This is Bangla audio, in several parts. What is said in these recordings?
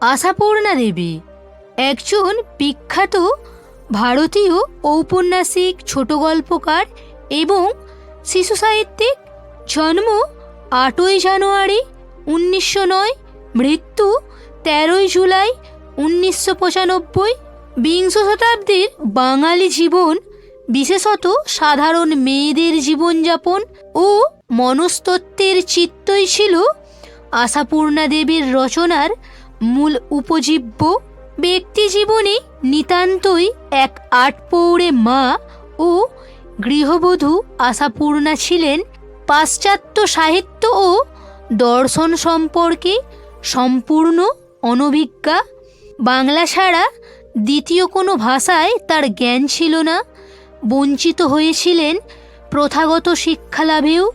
আশাপূর্ণা দেবী। একজন বিখ্যাত ভারতীয় ঔপন্যাসিক, ছোট গল্পকার এবং শিশু সাহিত্যিক। জন্ম আটই জানুয়ারি উনিশশো নয়, মৃত্যু তেরোই জুলাই উনিশশো পঁচানব্বই। বিংশ শতাব্দীর বাঙালি জীবন, বিশেষত সাধারণ মেয়েদের জীবনযাপন ও মনস্তত্ত্বের চিত্তই ছিল আশাপূর্ণা দেবীর রচনার মূল উপজীব্য ব্যক্তি জীবনে নিতান্তই এক আটপৌড়ে মা ও গৃহবধূ আশাপূর্ণা ছিলেন পাশ্চাত্য সাহিত্য ও দর্শন সম্পর্কে সম্পূর্ণ অনভিজ্ঞা। বাংলা ছাড়া দ্বিতীয় কোনো ভাষায় তার জ্ঞান ছিল না। বঞ্চিত হয়েছিলেন প্রথাগত শিক্ষালাভেও।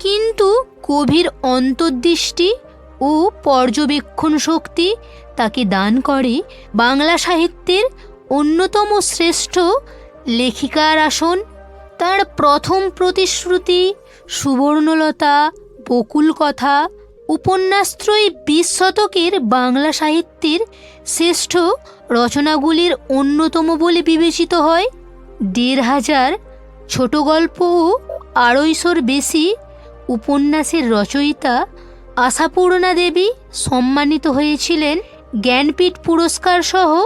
কিন্তু গভীর অন্তর্দৃষ্টি ও পর্যবেক্ষণ শক্তি তাকে দান করে বাংলা সাহিত্যের অন্যতম শ্রেষ্ঠ লেখিকার আসন। তার প্রথম প্রতিশ্রুতি সুবর্ণলতা বকুল কথা উপন্যাসত্রয়ী বিশ শতকের বাংলা সাহিত্যের শ্রেষ্ঠ রচনাগুলির অন্যতম বলে বিবেচিত হয়। দেড় হাজার ছোট গল্প ও আড়াইশোর বেশি উপন্যাসের রচয়িতা আশাপূর্ণা দেবী সম্মানিত হয়েছিলেন জ্ঞানপীঠ পুরস্কার সহ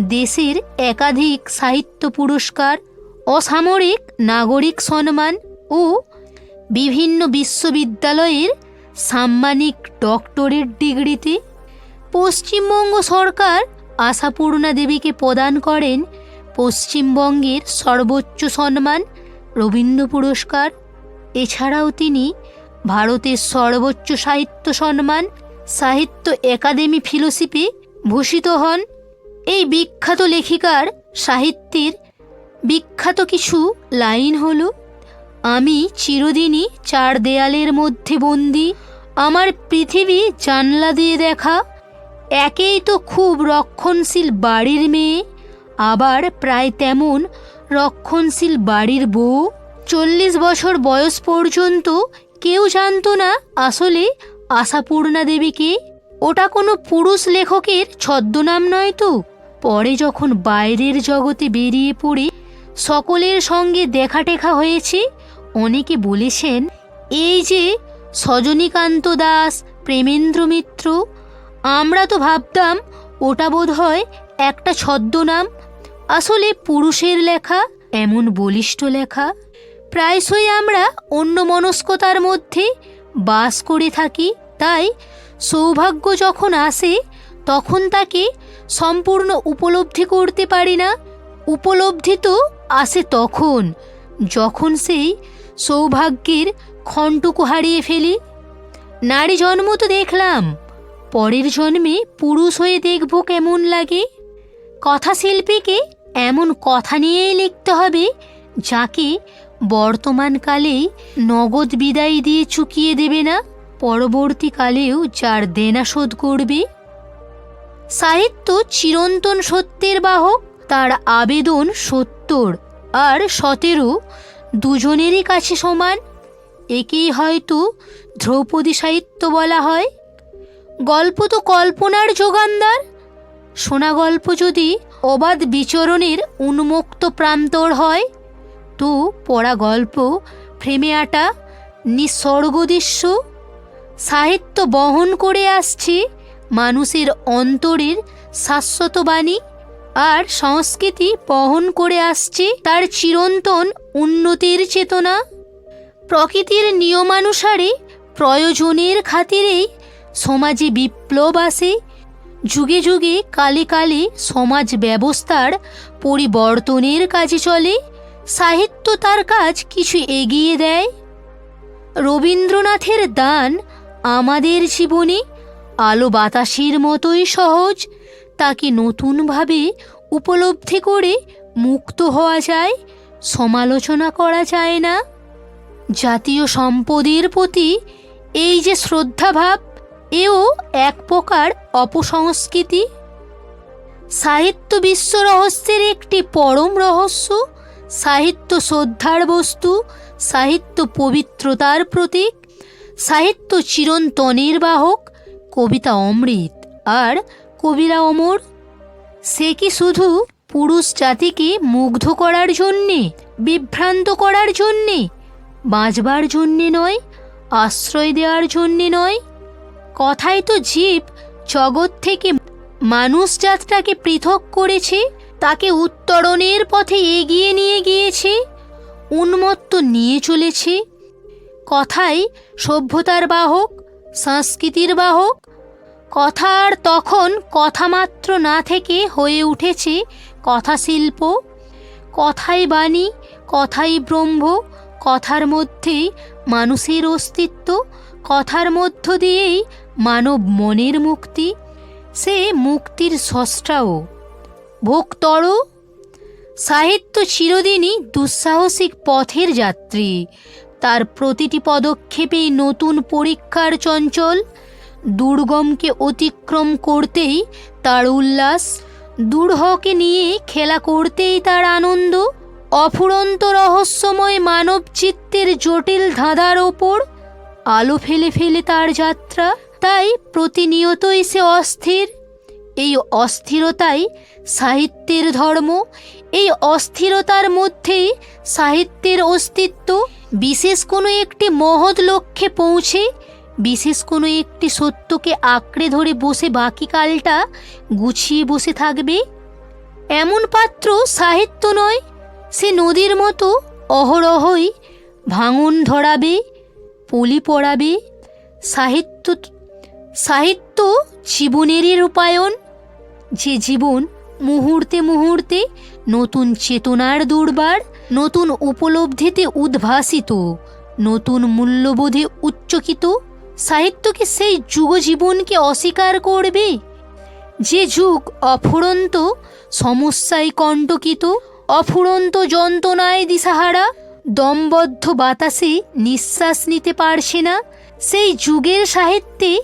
দেশের একাধিক সাহিত্য পুরস্কার, অসামরিক নাগরিক সম্মান ও বিভিন্ন বিশ্ববিদ্যালয়ের সাম্মানিক ডক্টরেট ডিগ্রিতে পশ্চিমবঙ্গ সরকার আশাপূর্ণা দেবীকে প্রদান করেন পশ্চিমবঙ্গের সর্বোচ্চ সম্মান রবীন্দ্র পুরস্কার। এছাড়াও তিনি ভারতের সর্বোচ্চ সাহিত্য সম্মান, সাহিত্য একাডেমি ফিলোসিপি ভূষিত হন। এই বিখ্যাত লেখিকার সাহিত্যের বিখ্যাত কিছু লাইন হল, আমি চিরদিনই চার দেয়ালের মধ্যে বন্দি, আমার পৃথিবী জানলা দিয়ে দেখা, একেই তো খুব রক্ষণশীল বাড়ির মেয়ে, আবার প্রায় তেমন রক্ষণশীল বাড়ির বউ। চল্লিশ বছর বয়স পর্যন্ত কেউ জানতো না আসলে আশাপূর্ণা দেবীকে? ওটা কোনো পুরুষ লেখকের ছদ্মনাম নয় তো। পরে যখন বাইরের জগতে বেরিয়ে পড়ে সকলের সঙ্গে দেখা টেখা হয়েছে, অনেকে বলেছেন, এই যে সজনীকান্ত দাস, প্রেমেন্দ্র মিত্র, আমরা তো ভাবতাম ওটা বোধ হয় একটা ছদ্মনাম। আসলে পুরুষের লেখা, এমন বলিষ্ঠ লেখা। প্রায়শই আমরা অন্য মনস্কতার মধ্যে বাস করে থাকি, তাই সৌভাগ্য যখন আসে, তখন তাকে সম্পূর্ণ উপলব্ধি করতে পারি না। উপলব্ধি তো আসে তখন, যখন সেই সৌভাগ্যের ক্ষণটুকু হারিয়ে ফেলি। নারী জন্ম তো দেখলাম, পরের জন্মে পুরুষ হয়ে দেখব কেমন লাগে। কথাশিল্পীকে এমন কথা নিয়েই লিখতে হবে, যাকে বর্তমানকালেই নগদ বিদায় দিয়ে চুকিয়ে দেবে না? পরবর্তীকালেও যার দেনা শোধ করবে? সাহিত্য চিরন্তন সত্যের বাহক, তার আবেদন সত্তর, আর সতেরো দুজনেরই কাছে সমান। একেই হয়তো ধ্রৌপদী সাহিত্য বলা হয়। গল্প তো কল্পনার যোগানদার। শোনা গল্প যদি অবাধ বিচরণের উন্মুক্ত প্রান্তর হয় তো পড়া গল্প ফ্রেমে আটা নিঃস্বর্গদৃশ্য সাহিত্য বহন করে আসছে মানুষের অন্তরের শাশ্বত বাণী আর সংস্কৃতি বহন করে আসছে তার চিরন্তন উন্নতির চেতনা। প্রকৃতির নিয়মানুসারে প্রয়োজনের খাতিরেই সমাজে বিপ্লব আসে। যুগে যুগে কালে কালে সমাজ ব্যবস্থার পরিবর্তনের কাজে চলে। সাহিত্য তার কাজ কিছু এগিয়ে দেয়। রবীন্দ্রনাথের দান আমাদের জীবনে আলো বাতাসের মতোই সহজ, তাকে নতুনভাবে উপলব্ধি করে মুক্ত হওয়া যায়, সমালোচনা করা যায় না। জাতীয় সম্পদের প্রতি এই যে শ্রদ্ধাভাব, এও এক প্রকার অপসংস্কৃতি। সাহিত্য বিশ্ব রহস্যের একটি পরম রহস্য সাহিত্য শ্রদ্ধার বস্তু, সাহিত্য পবিত্রতার প্রতীক, সাহিত্য চিরন্তনের বাহক, কবিতা অমৃত। আর কবিরা অমর, সে কি শুধু পুরুষ জাতিকে মুগ্ধ করার জন্যে, বিভ্রান্ত করার জন্যে, বাঁচবার জন্যে নয়, আশ্রয় দেওয়ার জন্যে নয়? কথায় তো জীব জগৎ থেকে মানুষ জাতটাকে পৃথক করেছে তাকে উত্তরণের পথে এগিয়ে নিয়ে গিয়েছে, উন্মত্ত নিয়ে চলেছে। কথাই সভ্যতার বাহক, সংস্কৃতির বাহক। কথার তখন কথা মাত্র না থেকে হয়ে উঠেছে কথাশিল্প। কথাই বাণী, কথাই ব্রহ্ম, কথার মধ্যেই মানুষের অস্তিত্ব, কথার মধ্য দিয়েই মানব মনের মুক্তি। সে মুক্তির স্রষ্টাও। ভোক্তর সাহিত্য চিরদিনই দুঃসাহসিক পথের যাত্রী। তার প্রতিটি পদক্ষেপেই নতুন পরীক্ষার চঞ্চল, দুর্গমকে অতিক্রম করতেই তার উল্লাস দুর্হকে নিয়ে খেলা করতেই তার আনন্দ, অফুরন্ত রহস্যময় মানব চিত্তের জটিল ধাঁধার ওপর আলো ফেলে ফেলে তার যাত্রা। তাই প্রতিনিয়তই সে অস্থির এই অস্থিরতাই সাহিত্যের ধর্ম। এই অস্থিরতার মধ্যেই সাহিত্যের অস্তিত্ব বিশেষ কোনো একটি মহৎ লক্ষ্যে পৌঁছে, বিশেষ কোনো একটি সত্যকে আঁকড়ে ধরে বসে বাকি কালটা গুছিয়ে বসে থাকবে। এমন পাত্র সাহিত্য নয়, সে নদীর মতো অহরহই ভাঙন ধরাবে, পলি পড়াবে। সাহিত্য সাহিত্য জীবনেরই রূপায়ণ। যে জীবন মুহূর্তে মুহূর্তে নতুন চেতনার দুর্বার, নতুন উপলব্ধিতে উদ্ভাসিত, নতুন মূল্যবোধে উচ্চকিত, সাহিত্যকে সেই যুগ জীবনকে অস্বীকার করবে। যে যুগ অফুরন্ত, সমস্যায় কণ্টকিত, অফুরন্ত যন্ত্রণায় দিশাহারা, দমবদ্ধ বাতাসে নিঃশ্বাস নিতে পারছে না, সেই যুগের সাহিত্যে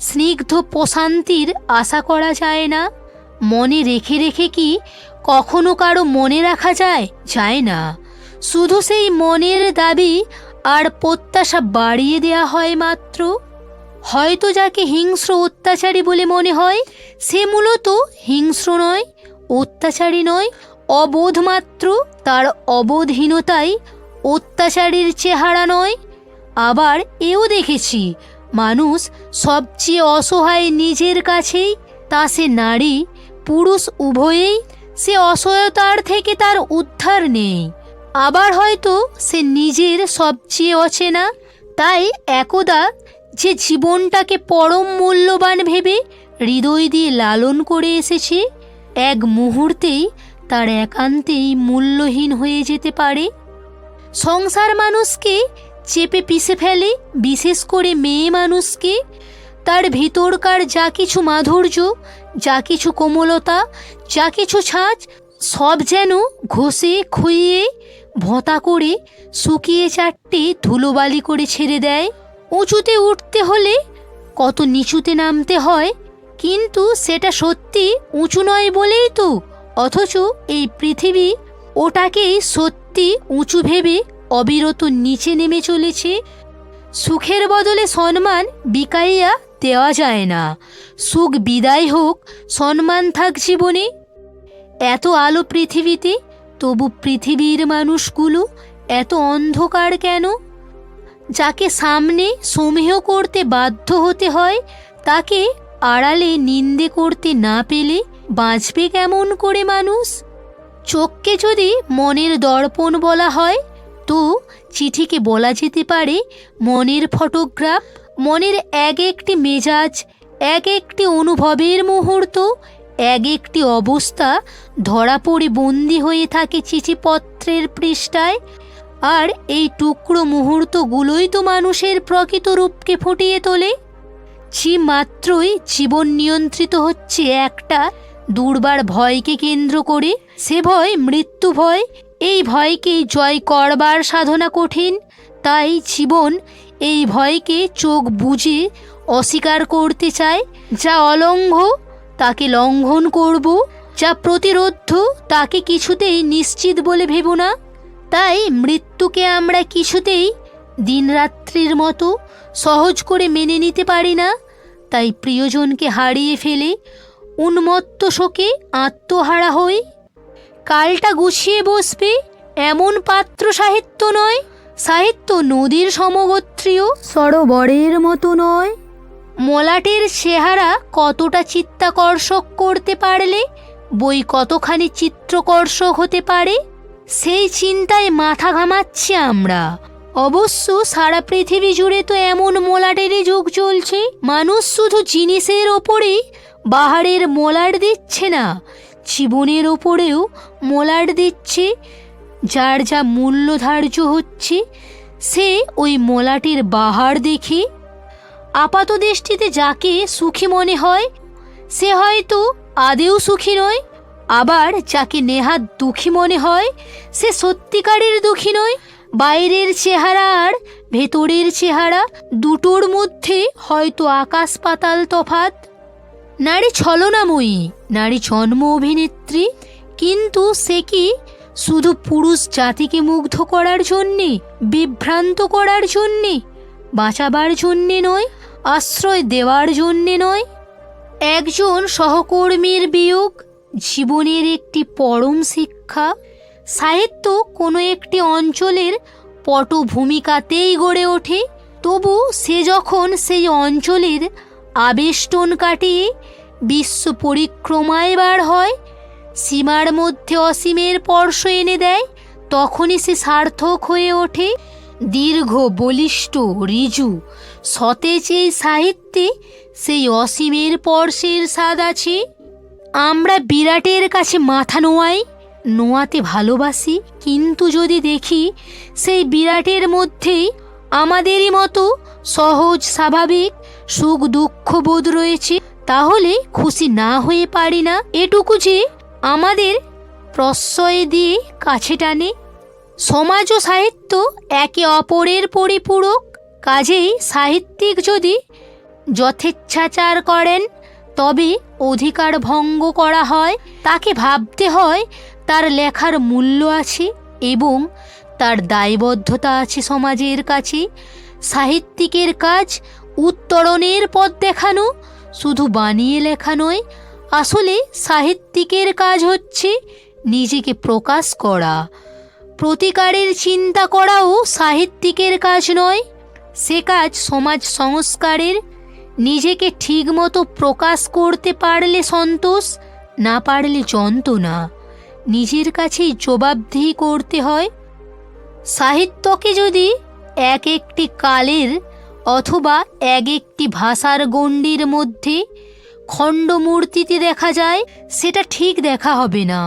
স্নিগ্ধ প্রশান্তির আশা করা যায় না। মনে রেখে রেখে কি কখনো কারও মনে রাখা যায়? যায় না। শুধু সেই মনের দাবি আর প্রত্যাশা বাড়িয়ে দেয়া হয় মাত্র। হয়তো যাকে হিংস্র অত্যাচারী বলে মনে হয়, সে মূলত হিংস্র নয়, অত্যাচারী নয়, অবোধ মাত্র। তার অবোধহীনতাই অত্যাচারীর চেহারা নয়। আবার এও দেখেছি, মানুষ সবচেয়ে অসহায় নিজের কাছেই তা সে নারী পুরুষ উভয়েই সে অসহায়তার থেকে তার উদ্ধার নেই আবার হয়তো সে নিজের সবচেয়ে অচেনা, তাই একদা যে জীবনটাকে পরম মূল্যবান ভেবে হৃদয় দিয়ে লালন করে এসেছে, এক মুহূর্তেই তার একান্তেই মূল্যহীন হয়ে যেতে পারে। সংসার মানুষকে চেপে পিষে ফেলে, বিশেষ করে মেয়ে মানুষকে তার ভিতরকার যা কিছু মাধুর্য, যা কিছু কোমলতা, যা কিছু ছাঁচ, সব যেন ঘষে, খুইয়ে, ভোঁতা করে, শুকিয়ে চারটে ধুলোবালি করে ছেড়ে দেয়। উঁচুতে উঠতে হলে কত নিচুতে নামতে হয়, কিন্তু সেটা সত্যি উঁচু নয় বলেই তো। অথচ এই পৃথিবী ওটাকেই সত্যি উঁচু ভেবে অবিরত নিচে নেমে চলেছে। সুখের বদলে সম্মান বিকাইয়া দেওয়া যায় না। সুখ বিদায় হোক, সম্মান থাক জীবনে। এত আলো পৃথিবীতে, তবু পৃথিবীর মানুষগুলো এত অন্ধকার কেন? যাকে সামনে সমীহ করতে বাধ্য হতে হয়, তাকে আড়ালে নিন্দে করতে না পেলে বাঁচবে কেমন করে মানুষ? চোখকে যদি মনের দর্পণ বলা হয়, তো চিঠিকে বলা যেতে পারে মনের ফটোগ্রাফ। মনের এক একটি মেজাজ, এক একটি অনুভবের মুহূর্ত, এক একটি অবস্থা ধরা পড়ে বন্দি হয়ে থাকে চিঠিপত্রের পৃষ্ঠায়। আর এই টুকরো মুহূর্তগুলোই তো মানুষের প্রকৃত রূপকে ফুটিয়ে তোলে। যে মাত্রই জীবন নিয়ন্ত্রিত হচ্ছে একটা দুর্বার ভয়কে কেন্দ্র করে। সে ভয় মৃত্যু ভয়, এই ভয়কে জয় করবার সাধনা কঠিন। তাই জীবন এই ভয়কে চোখ বুজে অস্বীকার করতে চায়, যা অলঙ্ঘ, তাকে লঙ্ঘন করব, যা প্রতিরোধ, তাকে কিছুতেই নিশ্চিত বলে ভেব না। তাই মৃত্যুকে আমরা কিছুতেই দিনরাত্রির মতো সহজ করে মেনে নিতে পারি না। তাই প্রিয়জনকে হারিয়ে ফেলে, উন্মত্ত শোকে আত্মহারা হই। কালটা গুছিয়ে বসবে এমন পাত্র সাহিত্য নয় সাহিত্য নদীর সমগোত্রীয়? সরোবরের মতো নয়। মলাটের চেহারা কতটা চিত্তাকর্ষক করতে পারলে? বই কতখানি চিত্রকর্ষক হতে পারে? সেই চিন্তায় মাথা ঘামাচ্ছি আমরা। অবশ্য সারা পৃথিবী জুড়ে তো এমন মোলাটেরই যুগ চলছে। মানুষ শুধু জিনিসের ওপরেই বাহারের মোলার দিচ্ছে না জীবনের ওপরেও মোলার দিচ্ছে। যার যা মূল্য ধার্য হচ্ছে, সে ওই মোলাটির বাহার দেখে আপাত দৃষ্টিতে যাকে সুখী মনে হয়, সে হয়তো আদেও সুখী নয়, আবার যাকে নেহাত দুঃখী মনে হয়, সে সত্যিকারের দুঃখী নয়। বাইরের চেহারা আর ভেতরের চেহারা দুটোর মধ্যে হয়তো আকাশ পাতাল তফাত নারী ছলনাময়ী, নারী জন্ম অভিনেত্রী, কিন্তু সে কি শুধু পুরুষ জাতিকে মুগ্ধ করার জন্যে, বিভ্রান্ত করার জন্যে, বাঁচাবার জন্যে নয়, আশ্রয় দেওয়ার জন্যে নয়। একজন সহকর্মীর বিয়োগ জীবনের একটি পরম শিক্ষা। সাহিত্য কোনো একটি অঞ্চলের পটভূমিকাতেই গড়ে ওঠে, তবু সে যখন সেই অঞ্চলের আবেষ্টন কাটিয়ে বিশ্ব পরিক্রমায় বার হয় সীমার মধ্যে অসীমের স্পর্শ এনে দেয়, তখনই সে সার্থক হয়ে ওঠে। দীর্ঘ, বলিষ্ঠ ঋজু সতেজ এই সাহিত্যে সেই অসীমের স্পর্শের স্বাদ আছে। আমরা বিরাটের কাছে মাথা নোয়াই, নোয়াতে ভালোবাসি, কিন্তু যদি দেখি সেই বিরাটের মধ্যেই আমাদেরই মতো সহজ, স্বাভাবিক সুখ দুঃখ বোধ রয়েছে, তাহলে খুশি না হয়ে পারি না। এটুকু যে আমাদের প্রশ্রয় দিয়ে কাছে টানে। সমাজ ও সাহিত্য একে অপরের পরিপূরক। কাজেই সাহিত্যিক যদি যথেচ্ছাচার করেন, তবে অধিকার ভঙ্গ করা হয়। তাকে ভাবতে হয় তার লেখার মূল্য আছে এবং তার দায়বদ্ধতা আছে সমাজের কাছে। সাহিত্যিকের কাজ উত্তরণের পথ দেখানো, শুধু বানিয়ে লেখা নয় আসলে সাহিত্যিকের কাজ হচ্ছে নিজেকে প্রকাশ করা। প্রতিকারের চিন্তা করাও সাহিত্যিকের কাজ নয়, সে কাজ সমাজ সংস্কারের। নিজেকে ঠিকমতো প্রকাশ করতে পারলে সন্তোষ, না পারলে যন্ত্রণা। নিজের কাছেই জবাবদিহি করতে হয়। সাহিত্যকে যদি এক একটি কালের অথবা এক একটি ভাষার গণ্ডির মধ্যে খণ্ডমূর্তিতে দেখা যায়, সেটা ঠিক দেখা হবে না।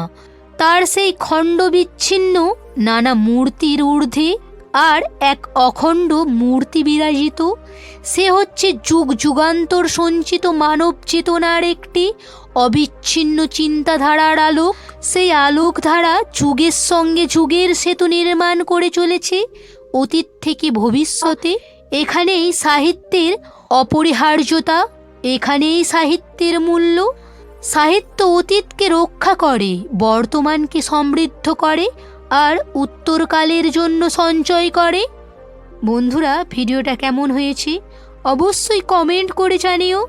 তার সেই খণ্ড বিচ্ছিন্ন নানা মূর্তির ঊর্ধ্বে আর এক অখণ্ড মূর্তি বিরাজিত, সে হচ্ছে যুগ যুগান্তর সঞ্চিত মানব চেতনার একটি অবিচ্ছিন্ন চিন্তাধারার আলোক। সেই আলোকধারা যুগের সঙ্গে যুগের সেতু নির্মাণ করে চলেছে, অতীত থেকে ভবিষ্যতে। এখানেই সাহিত্যের অপরিহার্যতা এখানেই সাহিত্যের মূল্য। সাহিত্য অতীতকে রক্ষা করে, বর্তমানকে সমৃদ্ধ করে, আর উত্তরকালের জন্য সঞ্চয় করে। বন্ধুরা, ভিডিওটা কেমন হয়েছে? অবশ্যই কমেন্ট করে জানিও।